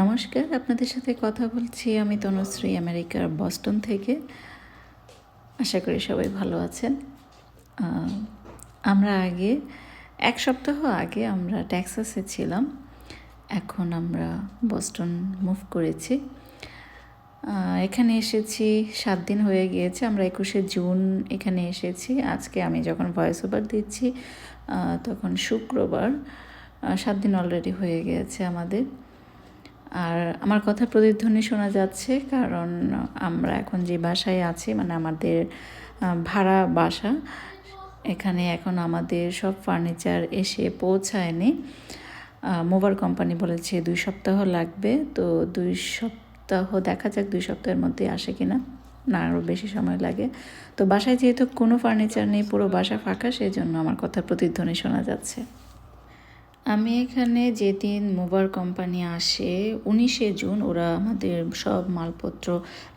নমস্কার, আপনাদের সাথে কথা বলছি আমি তনুশ্রী, আমেরিকার বস্টন থেকে। আশা করি সবাই ভালো আছেন। আমরা আগে, এক সপ্তাহ আগে আমরা ট্যাক্সাসে ছিলাম। এখন আমরা বস্টন মুভ করেছি। এখানে এসেছি, সাত দিন হয়ে গিয়েছে, আমরা একুশে জুন এখানে এসেছি। আজকে আমি যখন ভয়েস ওভার দিচ্ছি তখন শুক্রবার সাত দিন অলরেডি হয়ে গিয়েছে আমাদের। আর আমার কথা প্রতিধ্বনি শোনা যাচ্ছে কারণ আমরা এখন যে বাসায় আছি মানে আমাদের ভাড়া বাসা, এখানে এখন আমাদের সব ফার্নিচার এসে পৌঁছায়নি। মোবার কোম্পানি বলেছে দুই সপ্তাহ লাগবে, তো দুই সপ্তাহ, দেখা যাক দুই সপ্তাহের মধ্যে আসে কিনা, না আরও বেশি সময় লাগে। তো বাসায় যেহেতু কোনো ফার্নিচার নেই, পুরো বাসা ফাঁকা সেই জন্য আমার কথা প্রতিধ্বনি শোনা যাচ্ছে। আমি এখানে যেদিন মোবার কোম্পানি আসে, উনিশে জুন ওরা আমাদের সব মালপত্র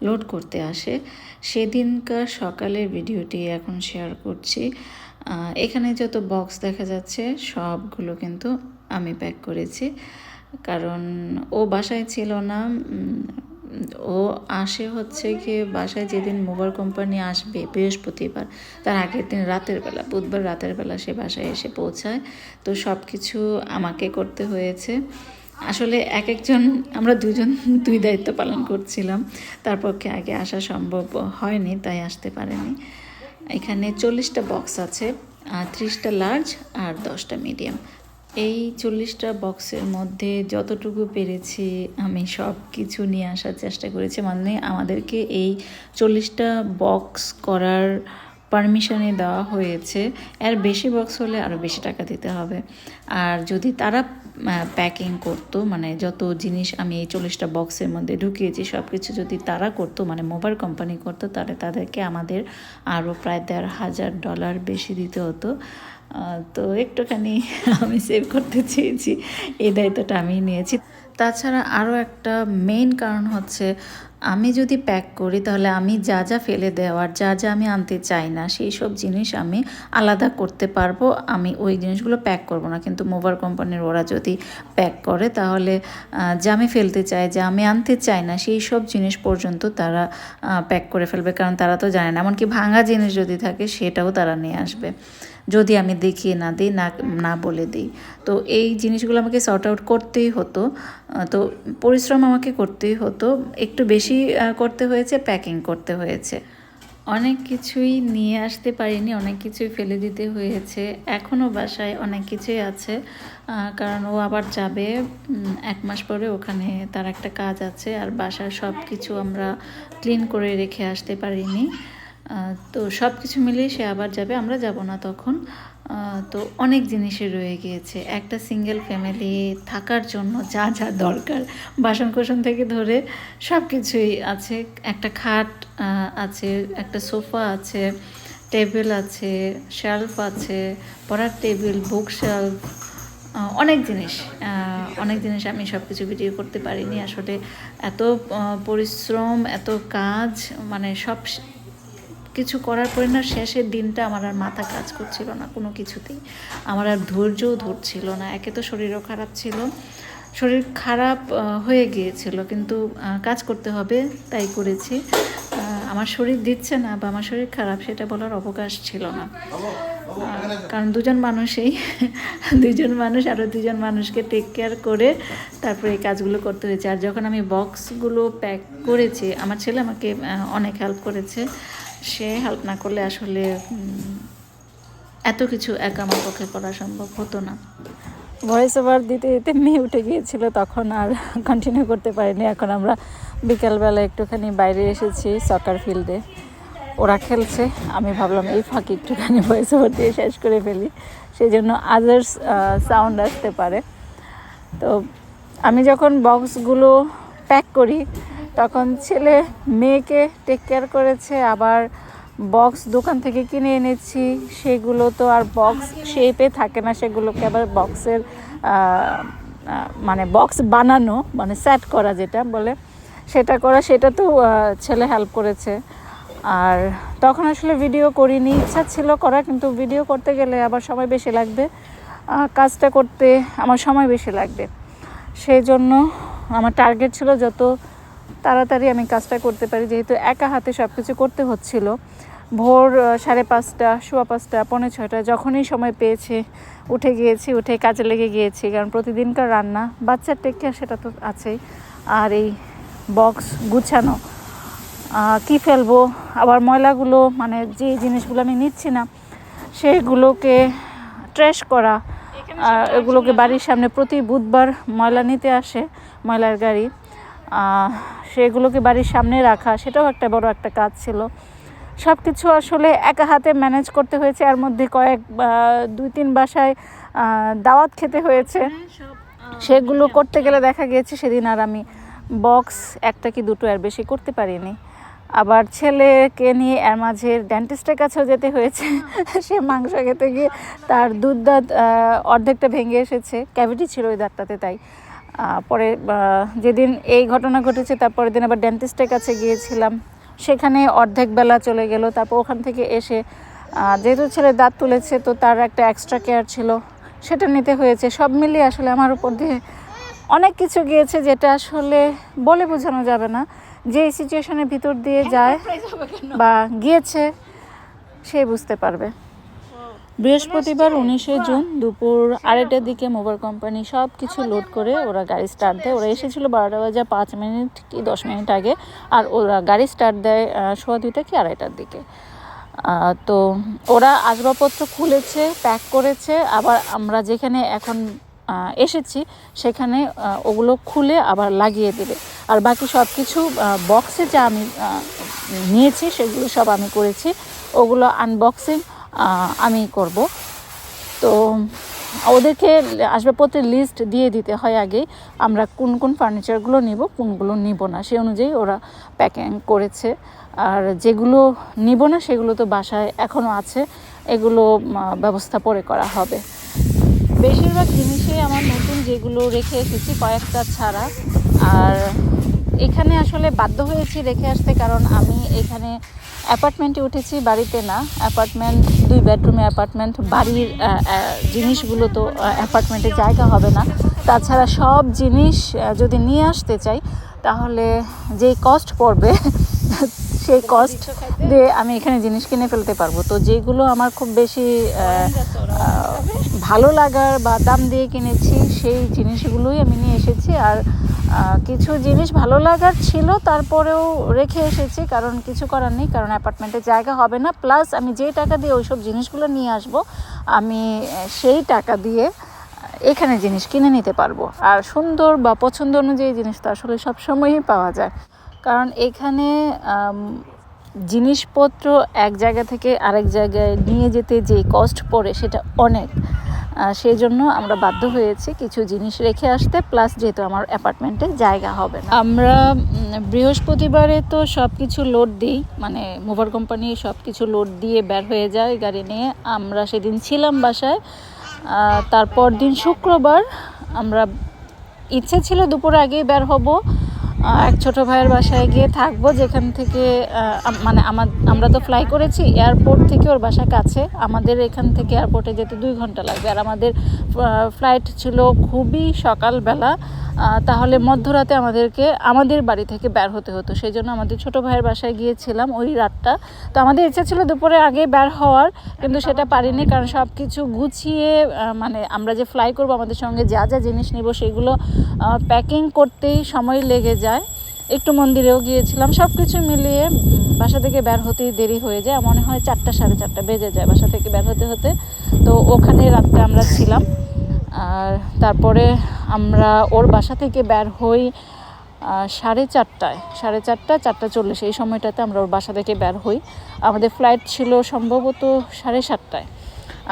লোড করতে আসে। সেদিনকার সকালের ভিডিওটি এখন শেয়ার করছি। এখানে যত বক্স দেখা যাচ্ছে, সবগুলো কিন্তু আমি প্যাক করেছি। কারণ ও বাসায় ছিল না ও আসে হচ্ছে কি বাসায় যেদিন মোবাইল কোম্পানি আসবে বৃহস্পতিবার, তার আগের দিন রাতের বেলা, বুধবার রাতের বেলা সে বাসায় এসে পৌঁছায়। তো সব কিছু আমাকে করতে হয়েছে। আসলে এক একজন আমরা দুজন দুই দায়িত্ব পালন করছিলাম। তার পক্ষে আগে আসা সম্ভব হয়নি, তাই আসতে পারেনি। এখানে চল্লিশটা বক্স আছে ত্রিশটা লার্জ আর দশটা মিডিয়াম এই চল্লিশটা বক্সের মধ্যে যতটুকু পেরেছি আমি সব কিছু নিয়ে আসার চেষ্টা করেছি। মানে আমাদেরকে এই চল্লিশটা বক্স করার পারমিশনে দেওয়া হয়েছে। এর বেশি বক্স হলে আরও বেশি টাকা দিতে হবে। আর যদি তারা প্যাকিং করতো মানে যত জিনিস আমি এই চল্লিশটা বক্সের মধ্যে ঢুকিয়েছি সব কিছু যদি তারা করতো মানে মোবাইল কোম্পানি করতো, তাহলে তাদেরকে আমাদের আরও প্রায় দেড় হাজার ডলার বেশি দিতে হতো। তো একটুখানি আমি সেভ করতে চেয়েছি। এই দায়িত্বটা আমি নিয়েছি। তাছাড়া আরও একটা মেইন কারণ হচ্ছে, আমি যদি প্যাক করি তাহলে আমি যা যা ফেলে দেওয়ার, যা যা আমি আনতে চাই না, সেই সব জিনিস আমি আলাদা করতে পারব। আমি ওই জিনিসগুলো প্যাক করব না। কিন্তু মোবার কোম্পানির ওরা যদি প্যাক করে তাহলে যা আমি ফেলতে চাই, যা আমি আনতে চাই না, সেই সব জিনিস পর্যন্ত তারা প্যাক করে ফেলবে। কারণ তারা তো জানে না। এমনকি ভাঙা জিনিস যদি থাকে সেটাও তারা নিয়ে আসবে। যদি আমি দেখিয়ে না দিই, না না বলে দিই। তো এই জিনিসগুলো আমাকে সর্ট আউট করতেই হতো। তো পরিশ্রম আমাকে করতেই হতো। একটু বেশি করতে হয়েছে প্যাকিং করতে হয়েছে। অনেক কিছুই নিয়ে আসতে পারিনি, অনেক কিছুই ফেলে দিতে হয়েছে। এখনও বাসায় অনেক কিছুই আছে কারণ ও আবার যাবে এক মাস পরে ওখানে তার একটা কাজ আছে। আর বাসার সব কিছু আমরা ক্লিন করে রেখে আসতে পারিনি। তো সব কিছু মিলিয়ে সে আবার যাবে, আমরা যাব না তখন। তো অনেক জিনিসই রয়ে গিয়েছে। একটা সিঙ্গেল ফ্যামিলি থাকার জন্য যা যা দরকার বাসন কোসন থেকে ধরে সব কিছুই আছে। একটা খাট আছে, একটা সোফা আছে, টেবিল আছে শেলফ আছে, পড়ার টেবিল বুক শেলফ অনেক জিনিস। অনেক জিনিস আমি সব কিছু ভিডিও করতে পারিনি। আসলে এত পরিশ্রম, এত কাজ মানে সব কিছু করার পরে না শেষের দিনটা আমার আর মাথা কাজ করছিল না কোনো কিছুতেই। আমার আর ধৈর্যও ধরছিল না। একে তো শরীরও খারাপ ছিল। শরীর খারাপ হয়ে গিয়েছিল কিন্তু কাজ করতে হবে, তাই করেছি। আমার শরীর দিচ্ছে না বা আমার শরীর খারাপ সেটা বলার অবকাশ ছিল না। কারণ দুজন মানুষই, দুজন মানুষ আরও দুজন মানুষকে টেক কেয়ার করে তারপরে এই কাজগুলো করতে হয়েছে। আর যখন আমি বক্সগুলো প্যাক করেছি, আমার ছেলে আমাকে অনেক হেল্প করেছে। সে হেল্প না করলে আসলে এত কিছু একা আমার পক্ষে করা সম্ভব হতো না। ভয়েস ওভার দিতে দিতে মেয়ে উঠে গিয়েছিল, তখন আর কন্টিনিউ করতে পারিনি। এখন আমরা বিকালবেলা একটুখানি বাইরে এসেছি সকার ফিল্ডে ওরা খেলছে, আমি ভাবলাম, এই ফাঁকি একটুখানি ভয়েস ওভার দিয়ে শেষ করে ফেলি। সেই জন্য আদার্স সাউন্ড আসতে পারে। তো আমি যখন বক্সগুলো প্যাক করি তখন ছেলে মেয়েকে টেক কেয়ার করেছে, আবার বক্স দোকান থেকে কিনে এনেছি। সেগুলো তো আর বক্স শেপে থাকে না, সেগুলোকে আবার বক্সের মানে বক্স বানানো মানে সেট করা যেটা বলে, সেটা করা, সেটা তো ছেলে হেল্প করেছে। আর তখন আসলে ভিডিও করিনি, ইচ্ছা ছিল করা কিন্তু ভিডিও করতে গেলে আবার সময় বেশি লাগবে। কাজটা করতে আমার সময় বেশি লাগবে। সেই জন্য আমার টার্গেট ছিল যত তাড়াতাড়ি আমি কাজটা করতে পারি যেহেতু একা হাতে সব কিছু করতে হচ্ছিল। ভোর সাড়ে পাঁচটা সোয়া পাঁচটা পৌনে ছয়টা যখনই সময় পেয়েছে উঠে গিয়েছি উঠে কাজে লেগে গিয়েছি কারণ প্রতিদিনকার রান্না বাচ্চার টেক কেয়ার সেটা তো আছেই। আর এই বক্স গুছানো কি ফেলব আবার ময়লাগুলো মানে যে জিনিসগুলো আমি নিচ্ছি না সেগুলোকে ট্রেশ করা আর এগুলোকে বাড়ির সামনে প্রতি বুধবার ময়লা নিতে আসে ময়লার গাড়ি। সেগুলোকে বাড়ির সামনে রাখা, সেটাও একটা বড় একটা কাজ ছিল। সব কিছু আসলে একা হাতে ম্যানেজ করতে হয়েছে, এর মধ্যে কয়েক দুই, তিন বাসায় দাওয়াত খেতে হয়েছে। সেগুলো করতে গেলে দেখা গিয়েছে সেদিন আর আমি বক্স একটা কি দুটো আর বেশি করতে পারিনি। আবার ছেলেকে নিয়ে এর মাঝে ডেন্টিস্টের কাছেও যেতে হয়েছে। সে মাংস খেতে গিয়ে তার দুধ দাঁত অর্ধেকটা ভেঙে এসেছে। ক্যাভিটি ছিল ওই দাঁতটাতে তাই। পরে যেদিন এই ঘটনা ঘটেছে তারপরের দিন আবার ডেন্টিস্টের কাছে গিয়েছিলাম। সেখানে অর্ধেক বেলা চলে গেল। তারপর ওখান থেকে এসে যেহেতু ছেলে দাঁত তুলেছে তো তার একটা এক্সট্রা কেয়ার ছিল। সেটা নিতে হয়েছে। সব মিলিয়ে আসলে আমার উপর দিয়ে অনেক কিছু গিয়েছে যেটা আসলে বলে বোঝানো যাবে না। যে সিচুয়েশনের ভিতর দিয়ে যায় বা গিয়েছে সে বুঝতে পারবে। বৃহস্পতিবার উনিশে জুন দুপুর আড়াইটার দিকে মোবার কোম্পানি সব কিছু লোড করে ওরা গাড়ি স্টার্ট দেয়। ওরা এসেছিল বারোটা বাজে পাঁচ মিনিট কি দশ মিনিট আগে। আর ওরা গাড়ি স্টার্ট দেয় সোয়া দুইটা কি আড়াইটার দিকে। তো ওরা আসবাবপত্র খুলেছে প্যাক করেছে। আবার আমরা যেখানে এখন এসেছি, সেখানে ওগুলো খুলে আবার লাগিয়ে দেবে। আর বাকি সব কিছু বক্সে যা আমি নিয়েছি, সেগুলো সব আমি করেছি। ওগুলো আনবক্সিং আমি করব। তো ওদেরকে আসবাবপত্রের লিস্ট দিয়ে দিতে হয় আগে আমরা কোন কোন ফার্নিচারগুলো নিব, কোনগুলো নিব না। সে অনুযায়ী ওরা প্যাকিং করেছে। আর যেগুলো নিব না, সেগুলো তো বাসায় এখনও আছে। এগুলো ব্যবস্থা পরে করা হবে। বেশিরভাগ জিনিসই আমার নতুন যেগুলো রেখে এসেছি, কয়েকটা ছাড়া। আর এখানে আসলে বাধ্য হয়েছি রেখে আসতে, কারণ আমি এখানে অ্যাপার্টমেন্টে উঠেছি বাড়িতে না। অ্যাপার্টমেন্ট, দুই বেডরুমে অ্যাপার্টমেন্ট, বাড়ির জিনিসগুলো তো অ্যাপার্টমেন্টে জায়গা হবে না। তাছাড়া সব জিনিস যদি নিয়ে আসতে চাই, তাহলে যেই কস্ট পড়বে, সেই কস্ট দিয়ে আমি এখানে জিনিস কিনে ফেলতে পারব। তো যেগুলো আমার খুব বেশি ভালো লাগার বা দাম দিয়ে কিনেছি, সেই জিনিসগুলোই আমি নিয়ে এসেছি। আর কিছু জিনিস ভালো লাগার ছিল, তারপরেও রেখে এসেছি, কারণ কিছু করার নেই, কারণ অ্যাপার্টমেন্টে জায়গা হবে না। প্লাস আমি যেই টাকা দিয়ে ওইসব জিনিসগুলো নিয়ে আসব, আমি সেই টাকা দিয়ে এখানে জিনিস কিনে নিতে পারব। আর সুন্দর বা পছন্দ অনুযায়ী জিনিস তো আসলে সবসময়ই পাওয়া যায়। কারণ এখানে জিনিসপত্র এক জায়গা থেকে আরেক জায়গায় নিয়ে যেতে যে কস্ট পড়ে, সেটা অনেক। সেই জন্য আমরা বাধ্য হয়েছি কিছু জিনিস রেখে আসতে, প্লাস যেহেতু আমার অ্যাপার্টমেন্টে জায়গা হবে না। আমরা বৃহস্পতিবারে তো সব কিছু লোড দিই মানে মোভার কোম্পানি সব কিছু লোড দিয়ে বের হয়ে যায় গাড়ি নিয়ে। আমরা সেদিন ছিলাম বাসায় তারপর দিন শুক্রবার আমরা, ইচ্ছে ছিল দুপুর আগেই বের হব এক ছোট ভাইয়ের বাসায় গিয়ে থাকব, যেখান থেকে মানে আমার, আমরা তো ফ্লাই করেছি এয়ারপোর্ট থেকে ওর বাসা কাছে। আমাদের এখান থেকে এয়ারপোর্টে যেতে দুই ঘণ্টা লাগবে। আর আমাদের ফ্লাইট ছিল খুবই সকালবেলা। তাহলে মধ্যরাতে আমাদেরকে, আমাদের বাড়ি থেকে বের হতে হতো। সেই জন্য আমাদের ছোট ভাইয়ের বাসায় গিয়েছিলাম ওই রাতটা। তো আমাদের ইচ্ছা ছিল দুপুরে আগে বের হওয়ার, কিন্তু সেটা পারিনি কারণ সব কিছু গুছিয়ে মানে আমরা যে ফ্লাই করব, আমাদের সঙ্গে যা যা জিনিস নিব সেগুলো প্যাকিং করতেই সময় লেগে যায়। একটু মন্দিরেও গিয়েছিলাম। সব কিছু মিলিয়ে বাসা থেকে বের হতেই দেরি হয়ে যায়। মনে হয় চারটা, সাড়ে চারটা বেজে যায় বাসা থেকে বের হতে হতে। তো ওখানে রাতটা আমরা ছিলাম। আর তারপরে আমরা ওর বাসা থেকে বের হই সাড়ে চারটায়, সাড়ে চারটা চারটা চল্লিশ। এই সময়টাতে আমরা ওর বাসা থেকে বের হই। আমাদের ফ্লাইট ছিল সম্ভবত সাড়ে সাতটায়।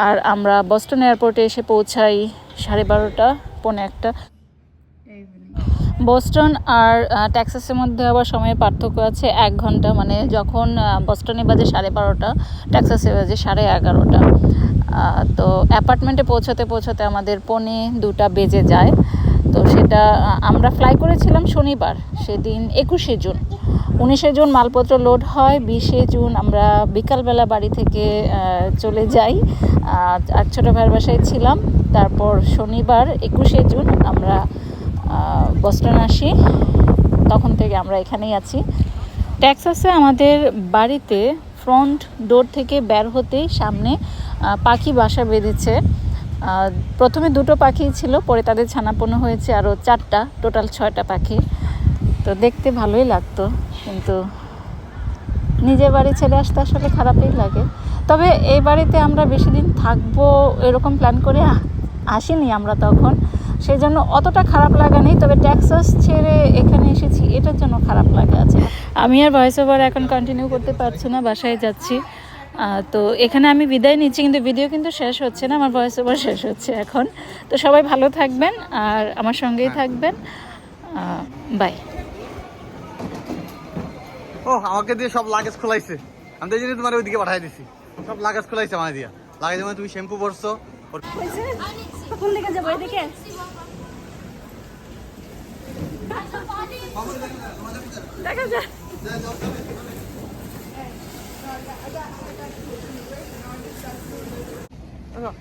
আর আমরা বস্টন এয়ারপোর্টে এসে পৌঁছাই সাড়ে বারোটা, পৌনে একটা। বস্টন আর ট্যাক্সাসের মধ্যে আবার সময়ের পার্থক্য আছে এক ঘণ্টা। মানে যখন বস্টনে বাজে সাড়ে বারোটা ট্যাক্সাসে বাজে সাড়ে এগারোটা। তো অ্যাপার্টমেন্টে পৌঁছাতে পৌঁছাতে আমাদের পনে দুটা বেজে যায়। তো সেটা আমরা ফ্লাই করেছিলাম শনিবার, সেদিন একুশে জুন। উনিশে জুন মালপত্র লোড হয়, বিশে জুন আমরা বিকালবেলা বাড়ি থেকে চলে যাই। আর ছোটো ভাইয়ের বাসায় ছিলাম। তারপর শনিবার একুশে জুন আমরা বস্টন আসি। তখন থেকে আমরা এখানেই আছি। টেক্সাসে আমাদের বাড়িতে ফ্রন্ট ডোর থেকে বের হতেই সামনে পাখি বাসা বেঁধেছে। প্রথমে দুটো পাখি ছিল, পরে তাদের ছানাপন্ন হয়েছে আরও চারটা, টোটাল ছয়টা পাখি। তো দেখতে ভালোই লাগতো, কিন্তু নিজের বাড়ি ছেড়ে আসতে আসলে খারাপই লাগে। তবে এই বাড়িতে আমরা বেশি দিন থাকব এরকম প্ল্যান করে আসিনি আমরা তখন। সেই জন্য অতটা খারাপ লাগা নেই, তবে ট্যাক্সাস ছেড়ে এখানে এসেছি, এটার জন্য খারাপ লাগা আছে। আমি আর ভয়েস ওভার এখন কন্টিনিউ করতে পারছি না, বাসায় যাচ্ছি। তো এখানে আমি বিদায় নিচ্ছি কিন্তু ভিডিও কিন্তু শেষ হচ্ছে না আমার ভয়েস ওভার শেষ হচ্ছে এখন। তো সবাই ভালো থাকবেন আর আমার সঙ্গেই থাকবেন। বাই ও আমাকে দিয়ে সব লাগেজ খোলাইছে। আমি তো এই জন্য তোমার ওইদিকে পাঠাই দিছি। সব লাগেজ খোলাইছে আমার দিয়া। লাগেজ মানে তুমি শ্যাম্পু পরছো কোন দিকে যাব এদিকে? দেখা যায় 그래서